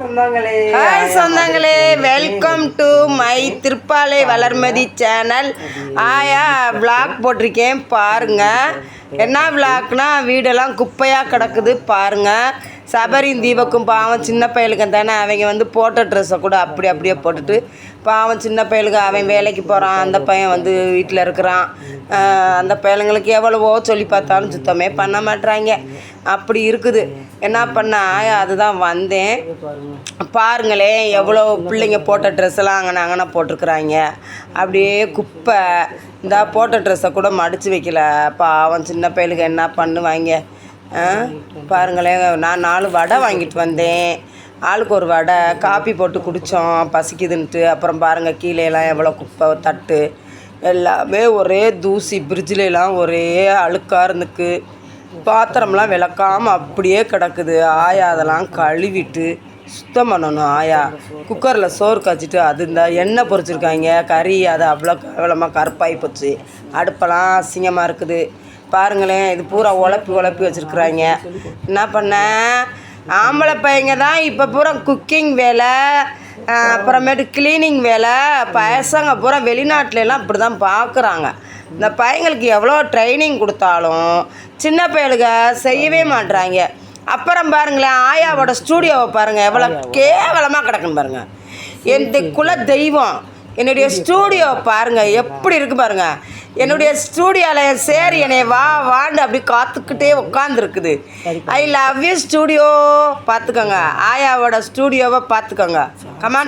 சொந்தங்களே. ஹாய் சொந்தங்களே welcome to my Thiruppalai Valarmathi channel ஆயா விளாக் போட்டிருக்கேன் பாருங்கள் என்ன விளாக்னா வீடெல்லாம் குப்பையாக கிடக்குது பாருங்க. சபரியும் தீபக்கும் பாவம் சின்ன பயலுக்கும் தானே அவங்க வந்து போட்ட ட்ரெஸ்ஸை கூட அப்படி அப்படியே போட்டுட்டு பாவம் சின்ன பயலுக்கு அவன் வேலைக்கு போகிறான் அந்த பையன் வந்து வீட்டில் இருக்கிறான். அந்த பயலுங்களுக்கு எவ்வளவோ சொல்லி பார்த்தாலும் சுத்தமே பண்ண மாட்டுறாங்க அப்படி இருக்குது. என்ன பண்ண அதுதான் வந்தேன். பாருங்களேன் எவ்வளோ பிள்ளைங்க போட்ட ட்ரெஸ்ஸெல்லாம் அங்கே அங்கன போட்டிருக்குறாங்க. அப்படியே குப்பை. இந்த போட்ட ட்ரெஸ்ஸை கூட மடித்து வைக்கல. பாவம் சின்ன பயலுக்கு என்ன பண்ணுவாங்க? பாருங்களேன் நான் நாலு வடை வாங்கிட்டு வந்தேன். ஆளுக்கு ஒரு வடை காப்பி போட்டு குடித்தோம் பசிக்குதுன்ட்டு. அப்புறம் பாருங்கள் கீழே எல்லாம் எவ்வளோ குப்பை தட்டு. எல்லாமே ஒரே தூசி பிரிட்ஜிலலாம் ஒரே அழுக்காக இருந்துக்கு. பாத்திரம்லாம் விளக்காமல் அப்படியே கிடக்குது. ஆயா அதெல்லாம் கழுவிட்டு சுத்தம் பண்ணணும் ஆயா. குக்கரில் சோறு காய்ச்சிட்டு அது இந்த எண்ணெய் பொரிச்சிருக்காங்க. கறி அது அவ்வளோ கேவலமாக கருப்பாகி போச்சு. அடுப்பெல்லாம் அசிங்கமாக இருக்குது. பாருங்களேன் இது பூரா உழப்பி உழப்பி வச்சுருக்குறாங்க. என்ன பண்ண? ஆம்பளை பையங்க தான் இப்போ பூரா குக்கிங் வேலை அப்புறமேட்டு க்ளீனிங் வேலை. பசங்க பூரா வெளிநாட்டுல எல்லாம் இப்படி தான் பார்க்குறாங்க இந்த பையங்களுக்கு எவ்வளோ ட்ரைனிங் கொடுத்தாலும் சின்ன பையலுங்க செய்யவே மாட்றாங்க. அப்புறம் பாருங்களேன் ஆயாவோட ஸ்டூடியோவை பாருங்கள் எவ்வளோ கேவலமாக கிடக்குன்னு பாருங்கள் என் குல தெய்வம். என்னுடைய ஸ்டூடியோ பாருங்க. எப்படி இருக்கு பாருங்க. என்னுடைய ஸ்டூடியோவில் சரி என்னை வா வாண்டு அப்படி காத்துக்கிட்டே உட்காந்துருக்குது ஐ லவ் யூ ஸ்டூடியோ பார்த்துக்கோங்க ஆயாவோட ஸ்டூடியோவை பார்த்துக்கோங்க கமான்